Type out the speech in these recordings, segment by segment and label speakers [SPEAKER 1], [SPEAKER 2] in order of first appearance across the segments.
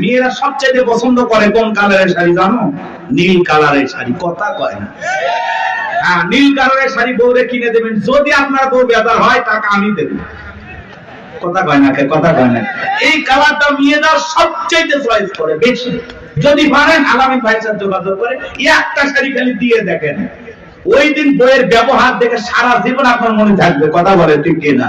[SPEAKER 1] মেয়েরা সবচেয়ে পছন্দ করে কোন কালারের শাড়ি জানো? নীল কালারের শাড়ি, কথা কয় না। হ্যাঁ নীল কালারের শাড়ি বউরে কিনে দেবেন, যদি আপনার বউ বেদার হয় টাকা আমি দেব। কথা কয় না কথা কয় না এই কালারটা মেয়েরা সবচেয়ে চয়েস করে, বেশি। যদি পারেন ভাইয়ের সাথে যোগাযোগ করে, একটা শাড়ি খালি দিয়ে দেখেন। ওই দিন বইয়ের ব্যবহার দেখে সারা জীবন আপনার মনে থাকবে, কথা বলে ঠিক কিনা?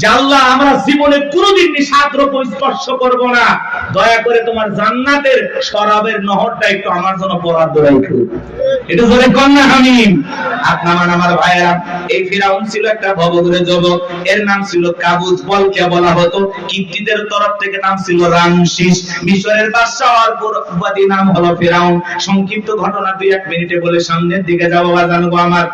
[SPEAKER 1] যে আমরা জীবনে কোনোদিন নিষাদ দ্রব্য স্পর্শ করব না। দয়া করে তোমার জান্নাতের শরাবের নহরটা একটু আমার জন্য বরাদ্দ রাখো। এটা ধরে কন্যা হামিম। আপনার আমার ভাইয়েরা, এই ফিরাউন ছিল একটা ভবঘুরে যুবক। এর নাম ছিল কাবুজ, বলকে বলা হতো। কিপ্তিদের তরফ থেকে নাম ছিল রামশিস। মিশরের বাদশাহ আর পূর্ববাদী নাম হলো ফিরাউন। সংক্ষিপ্ত ঘটনা দুই এক মিনিটে বলে সামনের দিকে যাব বা জানব আমার।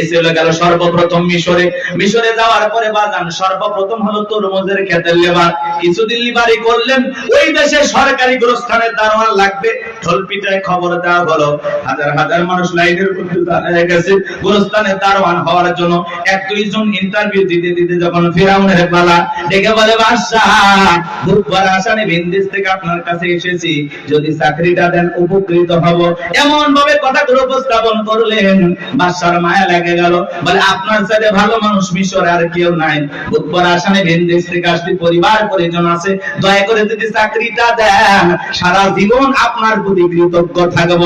[SPEAKER 1] এ গেল সর্বপ্রথম মিশরে। মিশরে যাওয়ার পরে বাজান, সর্বপ্রথম হলো তরমুজের ক্ষেতের লেবার। কিছুদিন লিবারি করলেন, ওই দেশে সরকারি দারোয়ান লাগবে। খবর দেওয়া হলো, হাজার হাজার মানুষ লাইনের দাঁড়িয়ে গেছে দারোয়ান হওয়ার জন্য। এক দুইজন ইন্টারভিউ দিতে দিতে যখন পালা ডেকে বলে, বাদশাহ, বুধবার বিন্দিস থেকে আপনার কাছে এসেছি। যদি চাকরিটা দেন, উপকৃত হব। এমন ভাবে কথাগুলো উপস্থাপন করলেন বাদশার বলে, আপনার সাথে ভালো মানুষ, মিশরে আর কেউ নাই। উৎপর পরিবার আছে। দয়া করে যদি চাকরিটা দেন আপনার কৃতজ্ঞ থাকব।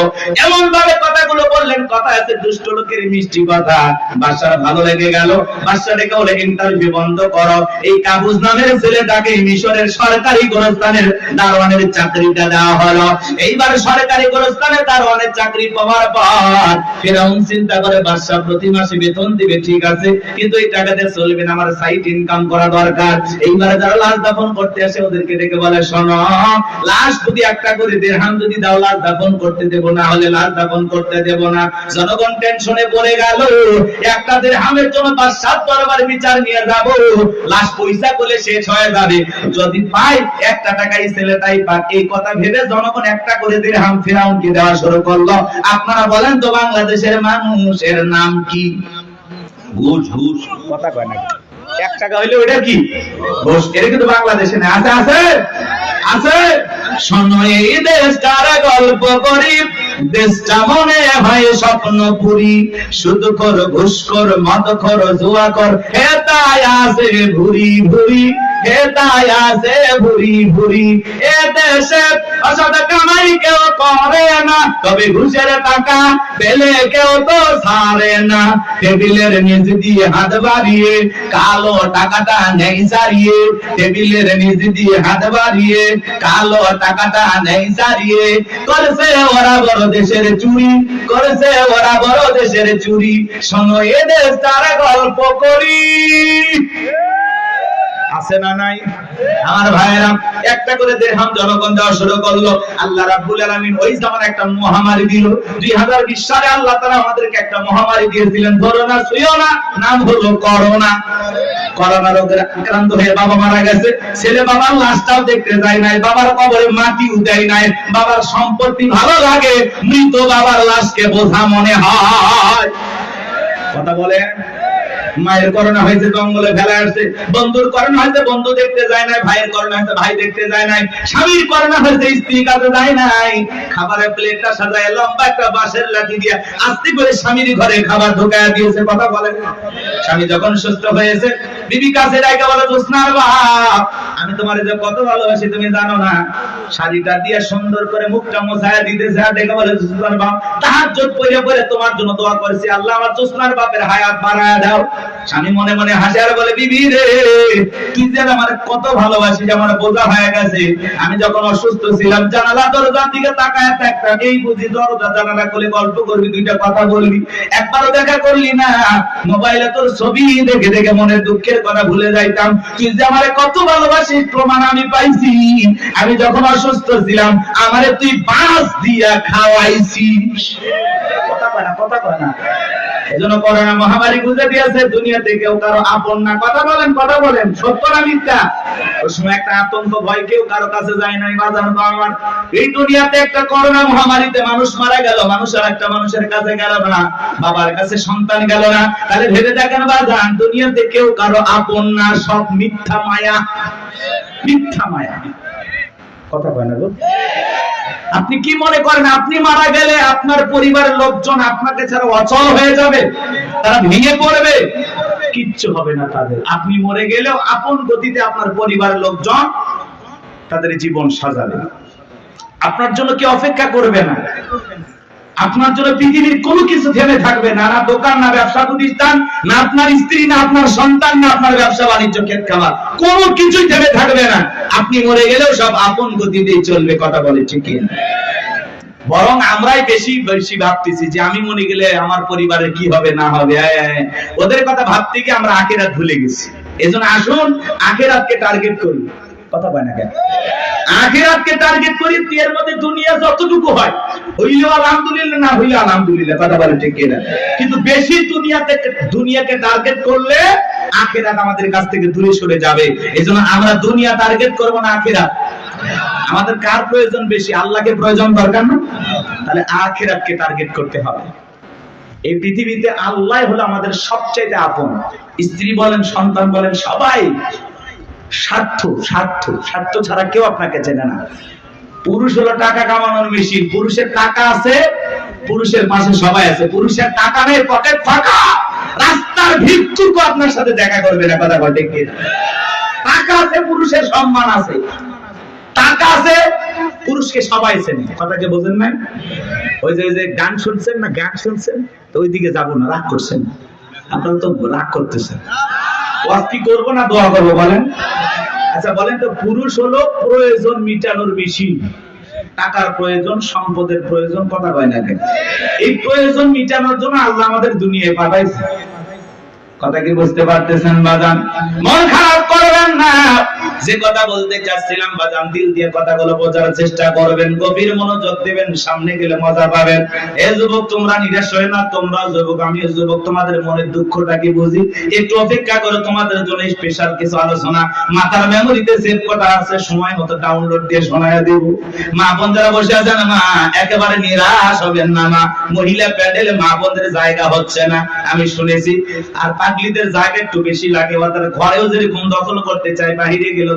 [SPEAKER 1] ভাবে কথাগুলো বললেন কথা আছে, দুষ্ট লোকের মিষ্টি কথা। বাদশার ভালো লেগে গেল। বাদশা ডেকে বলে ইন্টারভিউ বন্ধ করো। এই কাবুজ নামের ছেলেটাকে মিশরের সরকারি গোরস্থানের দারোয়ানের চাকরিটা দেওয়া হলো। এইবার সরকারি গোরস্থানের দারোয়ানের চাকরি পাওয়ার পর ফেরাউন চিন্তা করে বাদশা প্রতি মাসে বেতন দিবে, ঠিক আছে। কিন্তু এই টাকাতে চলবে না, আমার সাইট ইনকাম করা দরকার। এইবার যারা লাশ দাফন করতে আসে, ওদেরকে ডেকে বলে, শোনো, লাশ যদি একটা করে দেড়হাম যদি দাও, লাশ দাফন করতে দেব, না হলে লাশ দাফন করতে দেব না। জনগণ টেনশনে পড়ে গেল। একটা দেড়হামের জন্য পাঁচ সাত দরবার বিচার নিয়ে যাব। লাশ পয়সা করলে শেষ হয়ে যাবে। যদি পাই একটা টাকাই ছেলেটাই পাক। এই কথা ভেবে জনগণ একটা করে দেড়হাম ফেরাউনকে দেওয়া শুরু করল। আপনারা বলেন তো বাংলাদেশের মানুষের নাম কি? ঘুষ ঘুষ। কথা কয় না। এক টাকা হইলে ওটা কি? ঘুষ। এটা কিন্তু বাংলাদেশে না আছে আছে আছে। শোনো এই দেশটার গল্প করি? দেশটা মনে হয় স্বপ্ন পুরি। কর, ঘুষ কর কর, জুয়া কর ভুরি ভুরি ভুরি ভুরি। এ দেশে কামাই কেউ করে না, তবে ঘুষের টাকা পেলে কেউ তো ছাড়ে না। টেবিলের নিচ দিয়ে হাত বাড়িয়ে, কালো টাকাটা নেই সারিয়ে টেবিলের নিচ দিয়ে হাত বাড়িয়ে, কালো টাকাটা নেই সারিয়ে করেছে ওরা বড় দেশের চুরি করেছে ওরা বড় দেশের চুরি। শোনো এদের তারা গল্প করি। আছে না নাই? আমার ভাইয়েরা, একটা করে দেড়হাম জনগণ দেওয়া শুরু করল। আল্লাহ রাব্বুল আলামিন ওই zaman একটা মহামারী দিল। 2020 সালে আল্লাহ তাআলা আমাদেরকে একটা মহামারী দিয়েছিলেন। করোনা সুইও না, নাম হলো করোনা। করোনা রোগে আক্রান্ত হয়ে বাবা মারা গেছে। ছেলে বাবার লাশটাও দেখতে যায় নাই, বাবার কবরে মাটিও দেয় নাই। বাবার সম্পত্তি ভালো লাগে, মৃত বাবার লাশকে বোঝা মনে হয়। কথা বলে মায়ের করোনা হয়েছে, জঙ্গলে ফেলা আসছে। বন্ধুর করোনা হয়েছে, বন্ধু দেখতে যায় নাই, ভাইয়ের করোনা হয়েছে, ভাই দেখতে যায় নাই, স্বামীর করোনা হয়েছে, স্ত্রী কাছে যায় নাই। খাবারের প্লেটটা সাজায়, লম্বা একটা বাঁশের লাঠি দিয়ে আস্তে করে স্বামীর ঘরে খাবার ঢোকায় দিয়েছে, কথা বলে স্বামী যখন সুস্থ হয়েছে বিবি কাছে বলে বাপ, আমি যে কত ভালোবাসি তুমি জানো না। শাড়িটা দিয়ে সুন্দর করে মুখটা ডেকে বলে বাপ তোমার জন্য দোয়া আল্লাহ আমার বাপের হায়াত বাড়ায় দাও। স্বামী মনে মনে হাসে আর বলে, বিবি রে, তুই যে আমার কত ভালোবাসি আমার বোঝা হয়ে গেছে। আমি যখন অসুস্থ ছিলাম, জানালা দরজার দিকে তাকায় থাকতাম। এই বুঝি দরজা জানালা খুলে গল্প করবি, দুইটা কথা বলবি। একবারও দেখা করলি না। মোবাইলে তোর ছবি দেখে দেখে মনের দুঃখের কথা ভুলে যাইতাম। তুই যে আমারে কত ভালোবাসিস প্রমাণ আমি পাইছি। আমি যখন অসুস্থ ছিলাম, আমারে তুই বাস দিয়া খাওয়াইছিস। কথা কয় না, কথা কয় না। এজন্য করোনা মহামারী দিয়েছে, দুনিয়াতে কেউ কারও আপন না। কথা বলেন কথা বলেন, সত্য না মিথ্যা? ওই সময় একটা আতঙ্ক, ভয়, কেউ কারও কাছে যায় তো আমার। এই দুনিয়াতে একটা করোনা মহামারীতে মানুষ মারা গেল মানুষ আর একটা মানুষের কাছে গেল না, বাবার কাছে সন্তান গেল না। তাহলে ভেবে দেখেন বাজান, দুনিয়াতে কেউ কারও আপন না, সব মিথ্যা মায়া। মিথ্যা মায়া। কথা কয় না আপনি কি মনে করেন, আপনি মারা গেলে আপনার পরিবারের লোকজন আপনাকে ছাড়া অচল হয়ে যাবে? তারা ভেঙে পড়বে। কিচ্ছু হবে না তাদের। আপনি মরে গেলেও আপন গতিতে আপনার পরিবারের লোকজন তাদের জীবন সাজাবে। আপনার জন্য কি অপেক্ষা করবে না। আপনার জন্য পৃথিবীর কোনো কিছু থেমে থাকবে না না দোকান, না ব্যবসা প্রতিষ্ঠান, না আপনার স্ত্রী, না আপনার সন্তান, না আপনার ব্যবসা বাণিজ্য ক্ষেত খাবার কোনো কিছুই থেমে থাকবে না। আপনি মরে গেলেও সব আপন গতিতেই চলবে, কথা বলে ঠিক বরং আমরাই বেশি বেশি ভাবতেছি যে আমি মনে গেলে আমার পরিবারে কি হবে, না হবে। ওদের কথা ভাবতে গিয়ে আমরা আখেরাত ভুলে গেছি। এজন্য আসুন, আখেরাতকে টার্গেট করি কথা কয় না কেন? আখেরাতকে টার্গেট করি এর মধ্যে দুনিয়া যতটুকু হয় হইলে আলহামদুলিল্লাহ, না হইলে আলহামদুলিল্লাহ, কথা বলে ঠিক কিনা? কিন্তু বেশি দুনিয়াতে, দুনিয়াকে টার্গেট করলে আখেরাত আমাদের কাছ থেকে দূরে সরে যাবে। এজন্য আমরা দুনিয়া টার্গেট করব না আখেরাত। আমাদের কার প্রয়োজন বেশি? আল্লাহকে প্রয়োজন দরকার না? তাহলে আখেরাতকে টার্গেট করতে হবে। এই পৃথিবীতে আল্লাহ হলো আমাদের সবচাইতে আপন। স্ত্রী বলেন, সন্তান বলেন, সবাই স্বার্থ স্বার্থ স্বার্থ ছাড়া কেউ আপনাকে চেনে না। পুরুষ হলো টাকা কামানোর মেশিন। পুরুষের টাকা আছে, পুরুষের পাশে সবাই আছে। পুরুষের টাকা নেই, পকেট ফাঁকা। রাস্তার ভিক্ষুক আপনার সাথে দেখা করবে না, কথা ঠিক টাকা আছে, পুরুষের সম্মান আছে। টাকা আছে, পুরুষকে সবাই চেনে। কথাকে বোঝেন নাই? ওই যে ওই যে গান শুনছেন না, গান শুনছেন? তো ওইদিকে যাব না, রাগ করছেন। আপনারা তো রাগ করতেছেন। কি করব না দোয়া করব বলেন? আচ্ছা বলেন তো, পুরুষ হলো প্রয়োজন মিটানোর মেশিন। টাকার প্রয়োজন, সম্পদের প্রয়োজন, কথা কয় না এই প্রয়োজন মিটানোর জন্য আল্লাহ আমাদের দুনিয়ায় পাঠাইছে। কথা কি বুঝতে পারতেছেন বাজান? মন খারাপ করবেন না যে কথা বলতে চাচ্ছিলাম বাজান দিল দিয়ে কথাগুলো বোঝার চেষ্টা করবেন, গভীর মনোযোগ দিবেন, সামনে গেলে মজা পাবেন। এ যুবক, তোমরা নিরাশ হয়ে না তোমরা যুবক, আমিও যুবক, তোমাদের মনের দুঃখটা কি বুঝি? একটু অপেক্ষা করো, তোমাদের জন্য স্পেশাল কিছু আলোচনা। মাথার মেমোরিতে সেভ করা আছে, সময় মতো ডাউনলোড দিয়ে শোনায় দেব। মা বোন যারা বসে আছেন মা, একেবারে নিরাশ হবেন না মা। মহিলা প্যান্ডেলে, মা বোনদের জায়গা হচ্ছে না, আমি শুনেছি। আর পাগলিদের জায়গা একটু বেশি লাগে, ওদের ঘরেও যেরকম দখল করতে চায়, বাহিরে গেলেও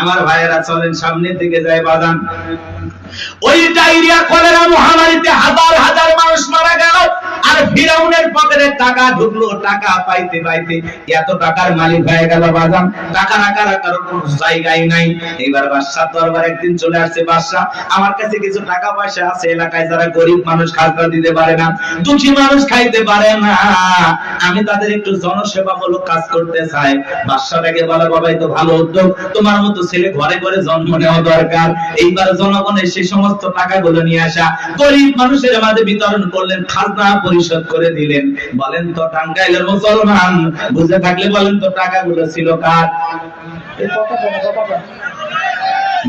[SPEAKER 1] আমার ভাইয়েরা চলেন সামনের দিকে যায় বাদান ওই ডায়রিয়া, কলেরা মহামারীতে হাজার হাজার মানুষ মারা গেল আর ফিরাউনের পকেটে টাকা ঢুকলো, টাকা পাইতে পাইতে এত টাকার মালিক হয়ে গেল বাজান টাকা রাখা রাখার কোনো জায়গায় নাই। এবার বাদশাহ দরবার একদিন চলে আসছে বাদশাহ। আমার কাছে কিছু টাকা পয়সা আছে, এলাকায় যারা গরিব মানুষ খাজনা দিতে পারে না, দুঃখী মানুষ খাইতে পারে না। আমি তাদের একটু জনসেবামূলক কাজ করতে চাই। বাদশাটাকে বলে বাবা এই তো ভালো উদ্যোগ। তোমার মতো ছেলে ঘরে ঘরে জন্ম নেওয়া দরকার। এইবার জনগণের সেই সমস্ত টাকাগুলো নিয়ে আসা। গরিব মানুষের মাঝে বিতরণ করলেন খাজনা পরিশোধ করে দিলেন। বলেন তো টাঙ্গাইলের মুসলমান বুঝে থাকলে বলেন তো টাকাগুলো ছিল কার।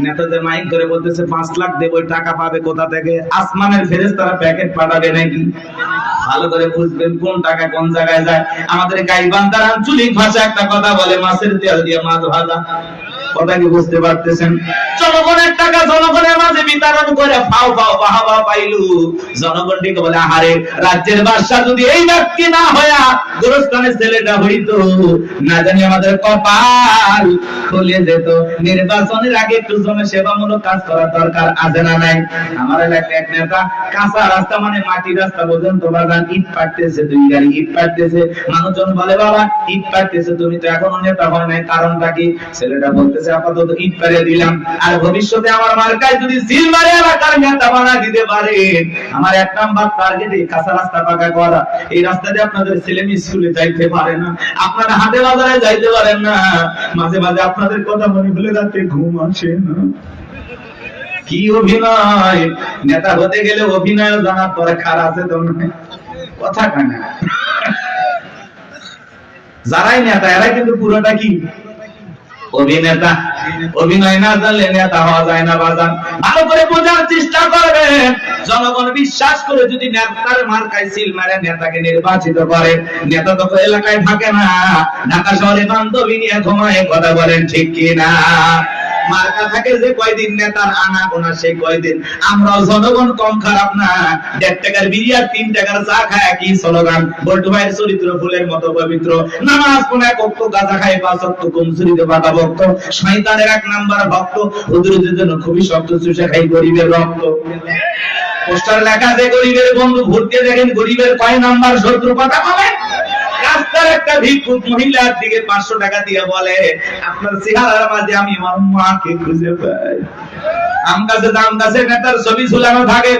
[SPEAKER 1] নেতাদের মাইক করে বলতেছে পাঁচ লাখ দেব ওই টাকা পাবে কোথা থেকে? আসমানের ফেরেস তারা প্যাকেট পাঠাবে নাকি? ভালো করে বুঝবেন কোন টাকা কোন জায়গায় যায়। আমাদের গাইবান্ধার আঞ্চলিক ভাষা একটা কথা বলে মাছের তেল দিয়ে মাছ ভাজা। কথা কি বুঝতে পারতেছেন? জনগণের টাকা জনগণের মাঝে বিতরণ করে ফাও ফাও বাহাবা পাইলু। জনগণটিকে বলে, আহারে, রাজ্যের বাদশা যদি এই ব্যক্তি না হয়া গোরস্থানের ছেলেটা হইতো, না জানি আমাদের কপাল খুলে যেত। নির্বাচনের আগে একটু জনসেবামূলক কাজ করার দরকার আছে না নাই? আমার এলাকায় এক নেতা, কাঁচা রাস্তা মানে মাটি রাস্তা পর্যন্ত বাগান, ইট পাটতেছে, দুই গাড়ি ইট পাটতেছে। মানুষজন বলে, বাবা, ইট পাটতেছে, তুমি তো এখনও নেতা হয় নাই, কারণটা কি? ছেলেটা বলতেছে আপাতত ইট পাড়িয়ে দিলাম। আর ভবিষ্যতে আমার মার্কায় যদি সিল মারে এলাকার নেতা বানা দিতে পারে। আমার এক নাম্বার টার্গেট এই কাঁচা রাস্তা পাকা করা। এই রাস্তা দিয়ে আপনাদের ছেলে মেয়ে স্কুলে যাইতে পারে না। আপনারা হাটে বাজারে যাইতে পারেন না। মাঝে মাঝে আপনাদের কথা মনে হলে রাতে ঘুম আসে না। কি অভিনয়? নেতা হতে গেলে অভিনয় জানার পরে খারাপ আছে তো কথা কেন যারাই নেতা এরা কিন্তু পুরোটা কি? অভিনেতা, অভিনয় না জানলে নেতা হওয়া যায় না বাজান। ভালো করে বোঝার চেষ্টা করবেন। জনগণ বিশ্বাস করে যদি নেতার মার্কায় সিল মারে, নেতাকে নির্বাচিত করে। নেতা তো এলাকায় থাকে না। ঢাকা শহরে বান্ধবী নিয়ে ঘুমায়, কথা বলেন ঠিক কি না মার্কা থাকে যে কয়দিন নেতার আনা গোনা সেই কয়দিন? আমরাও জনগণ কম খারাপ না। দেড় টাকার বিরিয়ার তিন টাকার চা খায় কি স্লোগান। বল্টু ভাইয়ের চরিত্র ফুলের মতো পবিত্র। নামাজ কোন এক গাঁজা খায় পাঁচ অক্ত, কমজুরিতে বাধা ভক্ত। শয়তানের এক নাম্বার ভক্ত। হুজুরদের জন্য খুবই শক্ত, চুষে খাই গরিবের রক্ত। পোস্টার লেখা আছে, গরিবের বন্ধু ঘুরতে দেখেন, গরিবের কয় নাম্বার শত্রু, কথা বলে একটা ভিক্ষুক মহিলার দিকে পাঁচশো টাকা দিয়ে বলে, আপনার চেহারার মাঝে আমি আমার মাকে খুঁজে পাই। আম গাছে দাম গাছে নেতার ছবি ঝুলানো থাকে।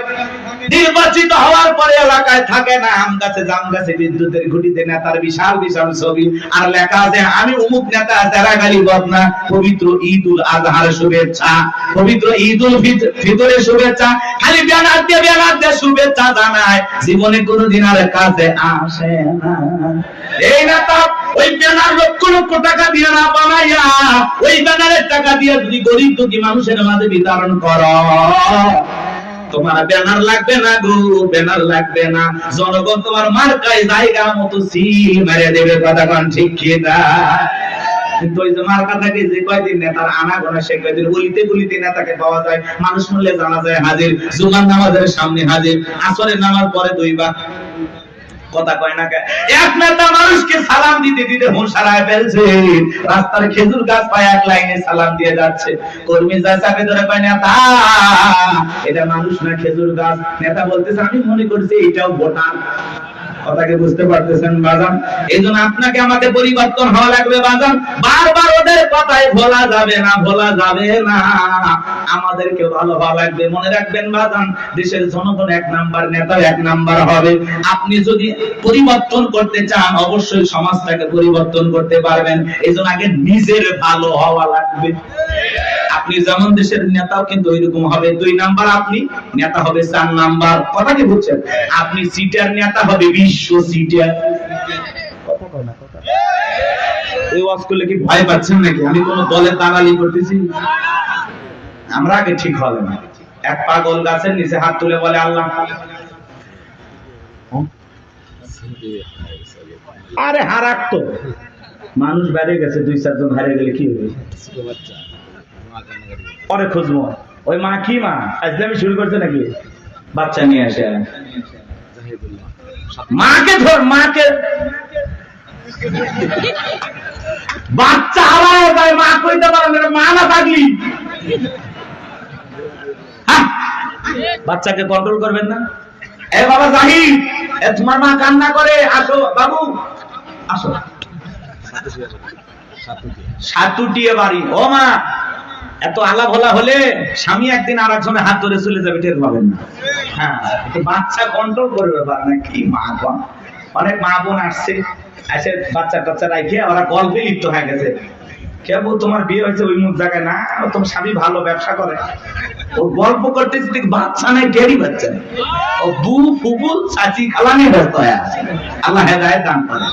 [SPEAKER 1] নির্বাচিত হওয়ার পরে এলাকায় থাকে না, আম গাছে জাম গাছে বিদ্যুতের ঘুটিতে নেতার বিশাল বিশাল ছবি। আর লেখা আছে, আমি অমুক নেতা, যারা গালি বদনা পবিত্র ঈদ উল আজহার শুভেচ্ছা। পবিত্র ঈদ উল ফিত- ফিতরের শুভেচ্ছা, খালি ব্যানার দিয়ে ব্যানার দিয়ে শুভেচ্ছা জানায়। জীবনে কোনোদিন আর কাছে আসে না। এই নেতা ওই ব্যানার লক্ষ লক্ষ টাকা দিয়ে না বানাইয়া, ওই ব্যানারের টাকা দিয়ে যদি গরিব দুঃখী মানুষের মাঝে বিতরণ করো। তোমার ব্যানার লাগবে না গো, ব্যানার লাগবে না। জনগণ তোমার মার্কায় জায়গা মতো সিল মেরে দেবে, কথা ঠিক খেদা মানুষ মূল্যে জানা যায় হাজির। জুমার নামাজের সামনে হাজির। আসরের নামাজ পরে দুইবার। কথা কয় না? এক নেতা মানুষকে সালাম দিতে দিতে হুঁশ হারায় ফেলছে। রাস্তার খেজুর গাছ পায় এক লাইনে সালাম দিয়ে যাচ্ছে। কর্মী যা চাপে ধরে পায় নেতা, এটা মানুষ না খেজুর গাছ? নেতা বলতেছে, আমি মনে করছি এটাও ভোটার কথাকে বুঝতে পারতেছেন, বাজান? এই জন্য আপনাকে আমাকে পরিবর্তন হওয়া লাগবে, বাজান। বারবার ওদের কথায় ভোলা যাবে না, ভোলা যাবে না। আমাদেরকে ভালো হওয়া লাগবে, মনে রাখবেন, বাজান, দেশের জনগণ এক নাম্বার নেতা এক নাম্বার হবে। আপনি যদি পরিবর্তন করতে চান, অবশ্যই সমাজটাকে পরিবর্তন করতে পারবেন। এই জন্য আগে নিজের ভালো হওয়া লাগবে। আপনি যেমন দেশের নেতাও কিন্তু ওইরকম হবে দুই নাম্বার আপনি, নেতা হবে চার নাম্বার। কথা কি বুঝছেন? আপনি সিটার নেতা হবে বিশ্ব সিটার তো মানুষ বেড়ে গেছে, দুই চারজন হারিয়ে গেলে কি হবে? পরে খুঁজবো। ওই মা কি মা? আজকে আমি শুরু করছে নাকি? বাচ্চা নিয়ে আসে। মাকে ধর, মাকে। বাচ্চা হারায় মা কইতে মা না থাকলি। হ্যাঁ? বাচ্চাকে কন্ট্রোল করবেন না। এ বাবা এ তোমার মা কান্না করে, আসো, বাবু। আসো। সাতুটিয়ে বাড়ি। ও মা এত আলা ভোলা হলে স্বামী একদিন আর একজনে হাত ধরে চলে যাবে, টের পাবেন না। হ্যাঁ বাচ্চা কন্ট্রোল করে ব্যাপার না, কি মা অনেক মা বোন আসছে এসে বাচ্চা টাচ্চা রাখে ওরা গল্পে লিপ্ত হয়ে গেছে। কেবল তোমার বিয়ে হয়েছে ওই মুখ জায়গায় না, তোমার স্বামী ভালো ব্যবসা করে। ও গল্প করতেছে ঠিক বাচ্চা নেই গেরি বাচ্চা নেই ও বু ফুবু চাচি খালা নিয়ে ব্যস্ত হয়ে আছে। আল্লাহ হেদায়ত দান করে।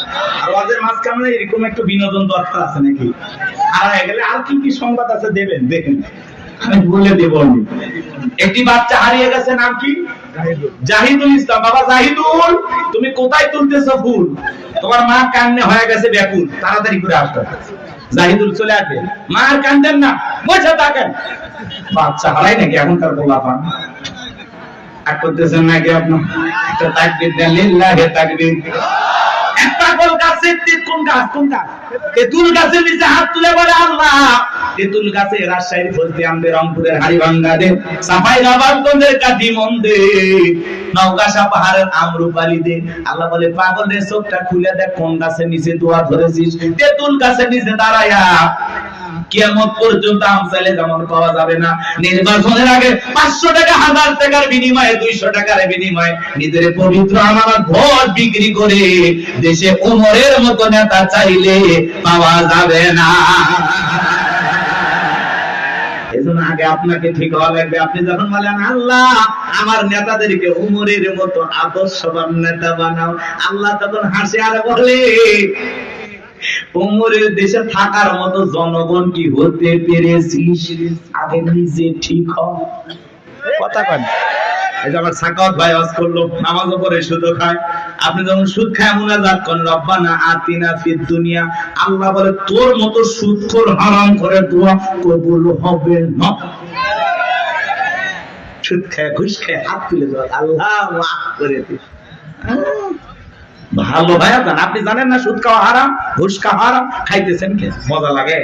[SPEAKER 1] আর ওদের মাঝখানে এরকম একটু বিনোদন দরকার আছে নাকি? হারায় গেলে আর কি কি সংবাদ আছে দেবেন, দেখেন। আমি বলে দেব। একটি বাচ্চা হারিয়ে গেছে, নাম কি? জাহিদুল। ইসলাম। বাবা জাহিদুল, তুমি কোথায় তুলতেছো ফুল? তোমার মা কান্নে হয়ে গেছে ব্যাকুল। তাড়াতাড়ি করে আসতে। জাহিদুল চলে আসবে। মার কান্দেন না, বসে থাকেন। বাচ্চা হারাই নাকি? এখনকার বলা পান। আর করতেছেন নাকি আপনার একটা তাকবির দেন, লিল্লাহে তাকবির। একটা গোল গাছে কোন গাছ কোন গাছ? তেঁতুল গাছের নিচে হাত তুলে বলে আল্লাহ। তেঁতুল গাছে রাজশাহীর ফজলি আমদের রংপুরের হাড়িভাঙ্গা দে সাফাই নবাবগঞ্জের কাঠি মন্দে পাহাড়ের আমরুপালি দে আল্লাহ বলে চোখটা খুলে দেখ, কোন নিচে দোয়া ধরেছিস? তেঁতুল নিচে দাঁড়ায়া। কিয়ামত পর্যন্ত যেমন পাওয়া যাবে না। নির্বাচনের আগে পাঁচশো টাকা, হাজার টাকার বিনিময়ে, দুইশো টাকার বিনিময়ে নিজের পবিত্র আমার ভোট বিক্রি করে দেশে উমরের মতো নেতা চাইলে পাওয়া যাবে না। আগে আপনাকে ঠিক হওয়া লাগবে। আপনি যখন বলেন, আল্লাহ, আমার নেতাদেরকে উমরের মতো আদর্শবান নেতা বানাও। আল্লাহ তখন হাসে আর বলে, উমরের দেশে থাকার মতো জনগণ কি হতে পেরেছিস? আগে নিজে ঠিক হ। কথা কন। আল্লাহ বলে, তোর মতো সুদখোর হারাম করে দোয়া কবুল হবে না। সুদ খায়, ঘুষ খায়, হাত তুলে আল্লাহ করে দিস ভালো ভাই আপনি জানেন না সুদ খাওয়া হারাম, ঘুষ খাওয়া হারাম, খাইতেছেন কে? মজা লাগে।